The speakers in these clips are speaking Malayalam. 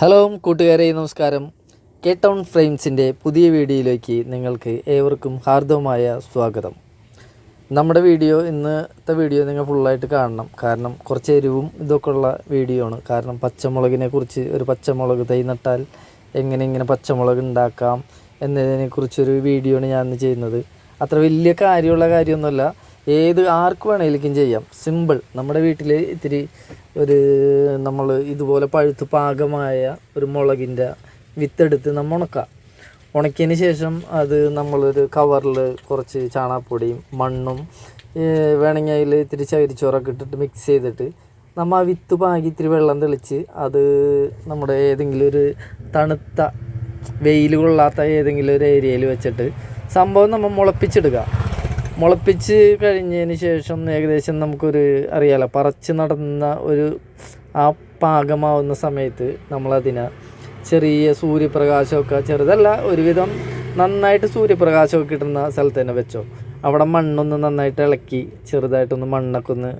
ഹലോ കൂട്ടുകാരെ നമസ്കാരം. കെ ടൗൺ ഫ്രെയിംസിന്റെ പുതിയ വീഡിയോയിലേക്ക് നിങ്ങൾക്ക് ഏവർക്കും ഹാർദവമായ സ്വാഗതം. നമ്മുടെ വീഡിയോ ഇന്നത്തെ വീഡിയോ നിങ്ങൾ ഫുള്ളായിട്ട് കാണണം. കാരണം കുറച്ച് എരിവും ഇതൊക്കെ ഉള്ള വീഡിയോ ആണ്. കാരണം പച്ചമുളകിനെ കുറിച്ച് ഒരു പച്ചമുളക് തൈ നട്ടാൽ എങ്ങനെ ഇങ്ങനെ പച്ചമുളക് ഉണ്ടാക്കാം എന്നതിനെക്കുറിച്ചൊരു വീഡിയോ ആണ് ഞാൻ ഇന്ന് ചെയ്യുന്നത്. അത്ര വലിയ കാര്യമുള്ള കാര്യമൊന്നുമല്ല. ഏത് ആർക്ക് വേണമെങ്കിലും ചെയ്യാം. സിമ്പിൾ നമ്മുടെ വീട്ടിൽ ഇത്തിരി ഒരു നമ്മൾ ഇതുപോലെ പഴുത്ത് പാകമായ ഒരു മുളകിന്റെ വിത്തെടുത്ത് നമ്മൾ ഉണക്കാം. ഉണക്കിയതിന് ശേഷം അത് നമ്മളൊരു കവറിൽ കുറച്ച് ചാണാപ്പൊടിയും മണ്ണും വേണമെങ്കിൽ അതിൽ ഇത്തിരി ചകിരിച്ചോറൊക്കെ ഇട്ടിട്ട് മിക്സ് ചെയ്തിട്ട് നമ്മൾ ആ വിത്ത് പാകി ഇത്തിരി വെള്ളം തെളിച്ച് അത് നമ്മുടെ ഏതെങ്കിലും ഒരു തണുത്ത വെയിൽ കൊള്ളാത്ത ഏതെങ്കിലും ഒരു ഏരിയയിൽ വെച്ചിട്ട് സംഭവം നമ്മൾ മുളപ്പിച്ചെടുക്കുക മുളപ്പിച്ച് കഴിഞ്ഞതിന് ശേഷം ഏകദേശം നമുക്കൊരു അറിയാലോ പറച്ച് നടന്ന ഒരു ആ പാകമാവുന്ന സമയത്ത് നമ്മളതിനെ ചെറിയ സൂര്യപ്രകാശമൊക്കെ ചെറുതല്ല ഒരുവിധം നന്നായിട്ട് സൂര്യപ്രകാശമൊക്കെ കിട്ടുന്ന സ്ഥലത്ത് തന്നെ വെച്ചോ. അവിടെ മണ്ണൊന്ന് നന്നായിട്ട് ഇളക്കി ചെറുതായിട്ടൊന്ന് മണ്ണൊക്കെ ഒന്ന്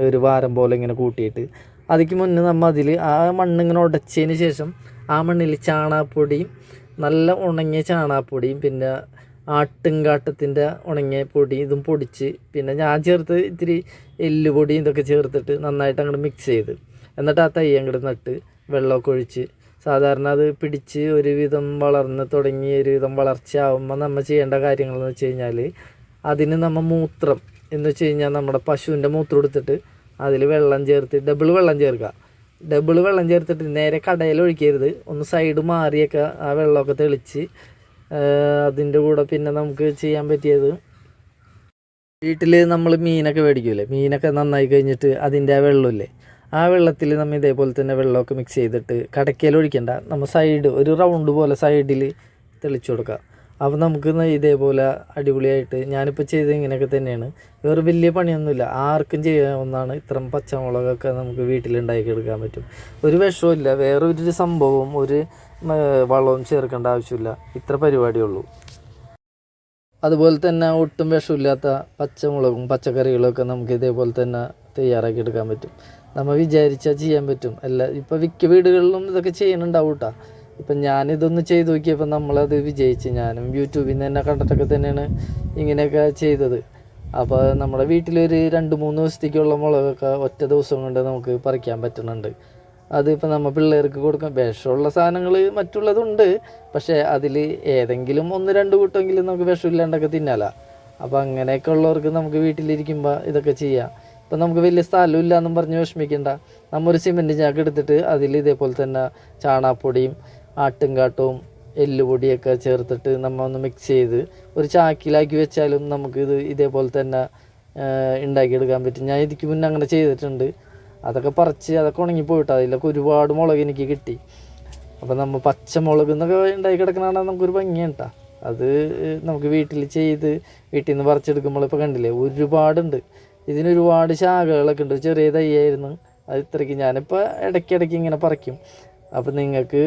ഒരു വാരം പോലെ ഇങ്ങനെ കൂട്ടിയിട്ട് അതിക്ക് മുന്നേ നമ്മൾ അതിൽ ആ മണ്ണിങ്ങനെ ഉടച്ചതിന് ശേഷം ആ മണ്ണിൽ ചാണകപ്പൊടിയും നല്ല ഉണങ്ങിയ ചാണാപ്പൊടിയും പിന്നെ ആട്ടുംകാട്ടത്തിന്റെ ഉണങ്ങിയ പൊടി ഇതും പൊടിച്ച് പിന്നെ ഞാൻ ചേർത്ത് ഇത്തിരി എല്ലുപൊടി ഇതൊക്കെ ചേർത്തിട്ട് നന്നായിട്ട് അങ്ങോട്ട് മിക്സ് ചെയ്ത്. എന്നിട്ട് ആ തൈ അങ്ങോട്ട് നട്ട് വെള്ളമൊക്കെ ഒഴിച്ച് സാധാരണ അത് പിടിച്ച് ഒരുവിധം വളർന്ന് തുടങ്ങി ഒരുവിധം വളർച്ചയാവുമ്പോൾ നമ്മൾ ചെയ്യേണ്ട കാര്യങ്ങളെന്ന് വെച്ച് കഴിഞ്ഞാൽ അതിന് നമ്മൾ മൂത്രം എന്ന് വെച്ച് കഴിഞ്ഞാൽ നമ്മുടെ പശുവിന്റെ മൂത്രം എടുത്തിട്ട് അതിൽ വെള്ളം ചേർത്ത് ഡബിൾ വെള്ളം ചേർക്കുക. ഡബിൾ വെള്ളം ചേർത്തിട്ട് നേരെ കടയിൽ ഒഴിക്കരുത്. ഒന്ന് സൈഡ് മാറിയൊക്കെ ആ വെള്ളമൊക്കെ തെളിച്ച് അതിന്റെ കൂടെ പിന്നെ നമുക്ക് ചെയ്യാൻ പറ്റിയത് വീട്ടിൽ നമ്മൾ മീനൊക്കെ മേടിക്കൂലേ മീനൊക്കെ നന്നായി കഴിഞ്ഞിട്ട് അതിന്റെ ആ വെള്ളമില്ലേ? ആ വെള്ളത്തിൽ നമ്മൾ ഇതേപോലെ തന്നെ വെള്ളമൊക്കെ മിക്സ് ചെയ്തിട്ട് കടക്കയിൽ ഒഴിക്കണ്ട. നമ്മൾ സൈഡ് ഒരു റൗണ്ട് പോലെ സൈഡിൽ തെളിച്ചു കൊടുക്കുക അപ്പോൾ നമുക്ക് ഇതേപോലെ അടിപൊളിയായിട്ട് ഞാനിപ്പോൾ ചെയ്തത് ഇങ്ങനെയൊക്കെ തന്നെയാണ്. വേറെ വലിയ പണിയൊന്നുമില്ല. ആർക്കും ചെയ്യാവുന്നതാണ് ഇത്രയും പച്ചമുളകൊക്കെ നമുക്ക് വീട്ടിലുണ്ടാക്കിയെടുക്കാൻ പറ്റും. ഒരു വിഷമില്ല വേറെ ഒരു സംഭവവും ഒരു വളവും ചേർക്കേണ്ട ആവശ്യമില്ല. ഇത്ര പരിപാടിയുള്ളൂ. അതുപോലെ തന്നെ ഒട്ടും വിഷമില്ലാത്ത പച്ചമുളകും പച്ചക്കറികളൊക്കെ നമുക്ക് ഇതേപോലെ തന്നെ തയ്യാറാക്കി എടുക്കാൻ പറ്റും. നമ്മൾ വിചാരിച്ചാൽ ചെയ്യാൻ പറ്റും. അല്ല ഇപ്പോൾ മിക്ക വീടുകളിലും ഇതൊക്കെ ചെയ്യുന്നുണ്ടാവും കേട്ടോ ഇപ്പം ഞാനിതൊന്ന് ചെയ്ത് നോക്കിയപ്പോൾ നമ്മളത് വിജയിച്ച്. ഞാനും യൂട്യൂബിൽ നിന്ന് തന്നെ കണ്ടിട്ടൊക്കെ തന്നെയാണ് ഇങ്ങനെയൊക്കെ ചെയ്തത്. അപ്പോൾ നമ്മുടെ വീട്ടിലൊരു രണ്ട് മൂന്ന് ദിവസത്തേക്കുള്ള മുളകൊക്കെ ഒറ്റ ദിവസം കൊണ്ട് നമുക്ക് പറിക്കാൻ പറ്റുന്നുണ്ട്. അതിപ്പോൾ നമ്മൾ പിള്ളേർക്ക് കൊടുക്കാൻ വിഷമുള്ള സാധനങ്ങൾ മറ്റുള്ളതുണ്ട്. പക്ഷേ അതിൽ ഏതെങ്കിലും ഒന്ന് രണ്ട് കൂട്ടമെങ്കിലും നമുക്ക് വിഷമില്ലാണ്ടൊക്കെ തിന്നാല. അപ്പോൾ അങ്ങനെയൊക്കെ ഉള്ളവർക്ക് നമുക്ക് വീട്ടിലിരിക്കുമ്പോൾ ഇതൊക്കെ ചെയ്യാം. ഇപ്പം നമുക്ക് വലിയ സ്ഥലം ഇല്ലയെന്നും പറഞ്ഞ് വിഷമിക്കേണ്ട. നമ്മ ഒരു സിമെന്റ് ചാക്ക് എടുത്തിട്ട് അതിൽ ഇതേപോലെ തന്നെ ചാണകപ്പൊടിയും ആട്ടുംകാട്ടവും എല്ലുപൊടിയൊക്കെ ചേർത്തിട്ട് നമ്മൾ ഒന്ന് മിക്സ് ചെയ്ത് ഒരു ചാക്കിലാക്കി വെച്ചാലും നമുക്കിത് ഇതേപോലെ തന്നെ ഉണ്ടാക്കിയെടുക്കാൻ പറ്റും. ഞാൻ ഇതിക്ക് മുന്നേ അങ്ങനെ ചെയ്തിട്ടുണ്ട്. അതൊക്കെ പറിച്ച് അതൊക്കെ ഉണങ്ങി പോയിട്ട് അതിലൊക്കെ ഒരുപാട് മുളക് എനിക്ക് കിട്ടി. അപ്പോൾ നമ്മൾ പച്ചമുളക് എന്നൊക്കെ ഉണ്ടാക്കി കിടക്കണതാണ് നമുക്കൊരു ഭംഗിയാണ് കേട്ടോ അത് നമുക്ക് വീട്ടിൽ ചെയ്ത് വീട്ടിൽ നിന്ന് പറിച്ചെടുക്കുമ്പോൾ ഇപ്പോൾ കണ്ടില്ലേ ഒരുപാടുണ്ട്. ഇതിനൊരുപാട് ശാഖകളൊക്കെ ഉണ്ട്. ചെറിയ തയ്യായിരുന്നു അത് ഇത്രയ്ക്ക് ഞാനിപ്പോൾ ഇടയ്ക്കിടയ്ക്ക് ഇങ്ങനെ പറിക്കും. അപ്പോൾ നിങ്ങൾക്ക്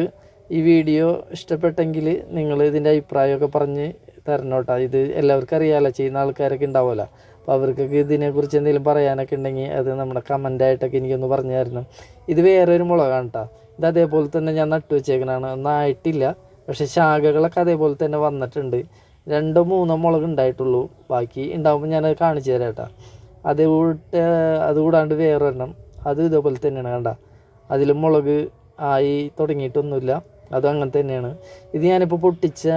ഈ വീഡിയോ ഇഷ്ടപ്പെട്ടെങ്കിൽ നിങ്ങൾ ഇതിന്റെ അഭിപ്രായമൊക്കെ പറഞ്ഞ് തരണം കേട്ടോ ഇത് എല്ലാവർക്കും അറിയാമല്ലോ ചെയ്യുന്ന ആൾക്കാരൊക്കെ ഉണ്ടാവുമല്ലോ. അപ്പോൾ അവർക്കൊക്കെ ഇതിനെക്കുറിച്ച് എന്തെങ്കിലും പറയാനൊക്കെ ഉണ്ടെങ്കിൽ അത് നമ്മുടെ കമന്റായിട്ടൊക്കെ എനിക്കൊന്ന് പറഞ്ഞു തരണം. ഇത് വേറൊരു മുളകാണ് കേട്ടോ ഇത് അതേപോലെ തന്നെ ഞാൻ നട്ടു വെച്ചേക്കണാണ് ഒന്നും ആയിട്ടില്ല. പക്ഷേ ശാഖകളൊക്കെ അതേപോലെ തന്നെ വന്നിട്ടുണ്ട്. രണ്ടോ മൂന്നോ മുളക് ഉണ്ടായിട്ടുള്ളൂ. ബാക്കി ഉണ്ടാകുമ്പോൾ ഞാനത് കാണിച്ചു തരാം കേട്ടോ അത് കൂട്ട് വേറൊരെണ്ണം. അത് ഇതേപോലെ തന്നെയാണ് കണ്ട. അതിലും മുളക് ആയി തുടങ്ങിയിട്ടൊന്നുമില്ല. അതും അങ്ങനെ തന്നെയാണ്. ഇത് ഞാനിപ്പോൾ പൊട്ടിച്ച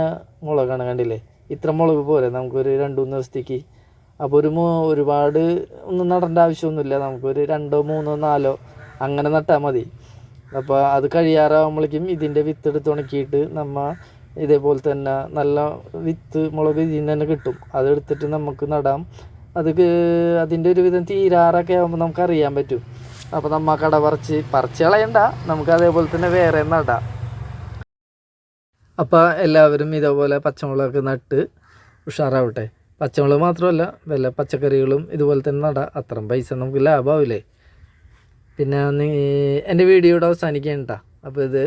മുളകാണ് കണ്ടില്ലേ? ഇത്ര മുളക് പോരെ നമുക്കൊരു രണ്ട് മൂന്ന് ദിവസത്തേക്ക്. അപ്പോൾ ഒരു ഒരുപാട് ഒന്നും നടേണ്ട ആവശ്യമൊന്നുമില്ല. നമുക്കൊരു രണ്ടോ മൂന്നോ നാലോ അങ്ങനെ നട്ടാൽ മതി. അപ്പോൾ അത് കഴിയാറാകുമ്പോഴേക്കും ഇതിന്റെ വിത്ത് എടുത്ത് ഉണക്കിയിട്ട് നമ്മ ഇതേപോലെ തന്നെ നല്ല വിത്ത് മുളക് ഇതിൽ നിന്ന് തന്നെ കിട്ടും. അതെടുത്തിട്ട് നമുക്ക് നടാം. അത് അതിന്റെ ഒരു വിധം തീരാറൊക്കെ ആകുമ്പോൾ നമുക്ക് അറിയാൻ പറ്റും. അപ്പോൾ നമ്മ കട പറിച്ച് പറിച്ച് കളയണ്ട. നമുക്ക് അതേപോലെ തന്നെ വേറെ നടാം. അപ്പോൾ എല്ലാവരും ഇതേപോലെ പച്ചമുളകൊക്കെ നട്ട് ഉഷാറാവട്ടെ. പച്ചമുളക് മാത്രമല്ല വല്ല പച്ചക്കറികളും ഇതുപോലെ തന്നെ നട. അത്രയും പൈസ നമുക്ക് ലാഭമാവില്ലേ പിന്നെ എന്റെ വീഡിയോ ഇവിടെ അവസാനിക്കുകയാണ് കേട്ടോ അപ്പോൾ ഇത്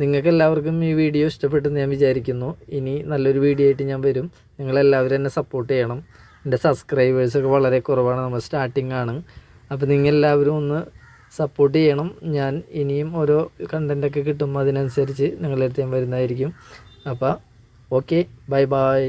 നിങ്ങൾക്ക് എല്ലാവർക്കും ഈ വീഡിയോ ഇഷ്ടപ്പെട്ടെന്ന് ഞാൻ വിചാരിക്കുന്നു. ഇനി നല്ലൊരു വീഡിയോ ആയിട്ട് ഞാൻ വരും. നിങ്ങളെല്ലാവരും എന്നെ സപ്പോർട്ട് ചെയ്യണം. എന്റെ സബ്സ്ക്രൈബേഴ്സൊക്കെ വളരെ കുറവാണ്. നമ്മൾ സ്റ്റാർട്ടിംഗ് ആണ്. അപ്പോൾ നിങ്ങൾ എല്ലാവരും ഒന്ന് സപ്പോർട്ട് ചെയ്യണം. ഞാൻ ഇനിയും ഓരോ കണ്ടന്റൊക്കെ കിട്ടുമ്പോൾ അതിനനുസരിച്ച് നിങ്ങളുടെ അടുത്ത് ഞാൻ വരുന്നതായിരിക്കും. അപ്പോൾ ഓക്കെ ബൈ ബൈ